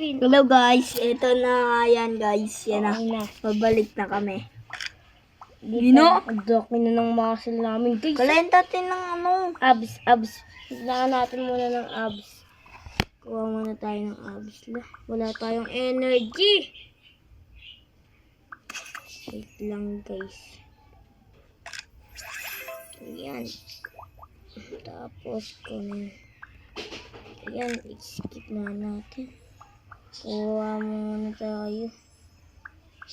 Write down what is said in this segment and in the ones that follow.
spin. Hello guys, ito na yan guys. Yan na. Okay na. Pabalik na kami. Dito. Ang daki na ng muscle namin, guys. Kalain natin ng ano. Abs, abs. Kailangan natin muna ng abs. Kuha muna tayo ng abs la. Wala tayong energy. Wait lang guys. Ayan. Tapos kung Ayan, skip na natin. Kuha muna tayo.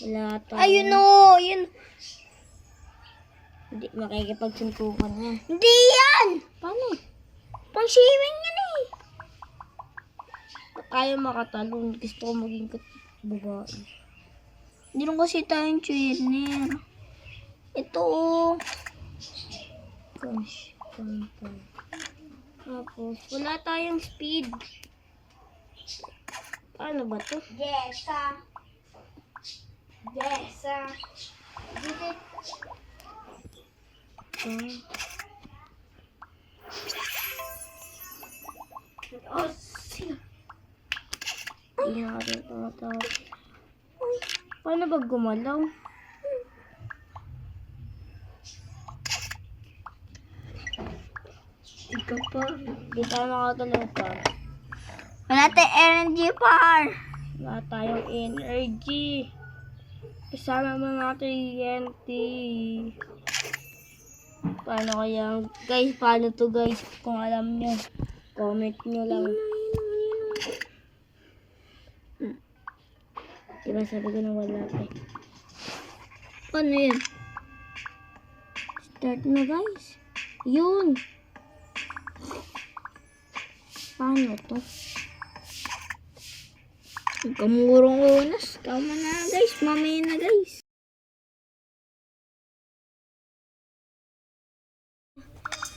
Wala tayo. Ayun o! Yun! Hindi makikipagsuntukan niya. Hindi yan! Paano? Pang swimming yan eh! Kaya makatalon. Gusto ko maging babae. Hindi rin kasi tayong trainer. Ito oh. Gosh. Tapos, wala tayong speed. Paano ba to? Jessa. Ah. Oh, sino? Hindi na rin tumatawag. Paano ba gumalaw? Ikaw pa. Hindi tayo makagalaw pa. Wala tayong energy par. Wala tayong energy. Kasama mo natin TNT. Paano kaya? Guys, paano to guys? Kung alam nyo, comment nyo lang. Diba sabi ko na wala eh. Paano yun? Start na guys. Yun. Paano to? Kamurong unas. Tama na guys. Mamaya na guys.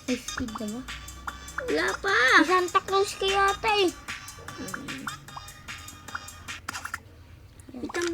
May speed na ba? Wala pa. Santa Claus kayo ata eh. Hmm. Itang.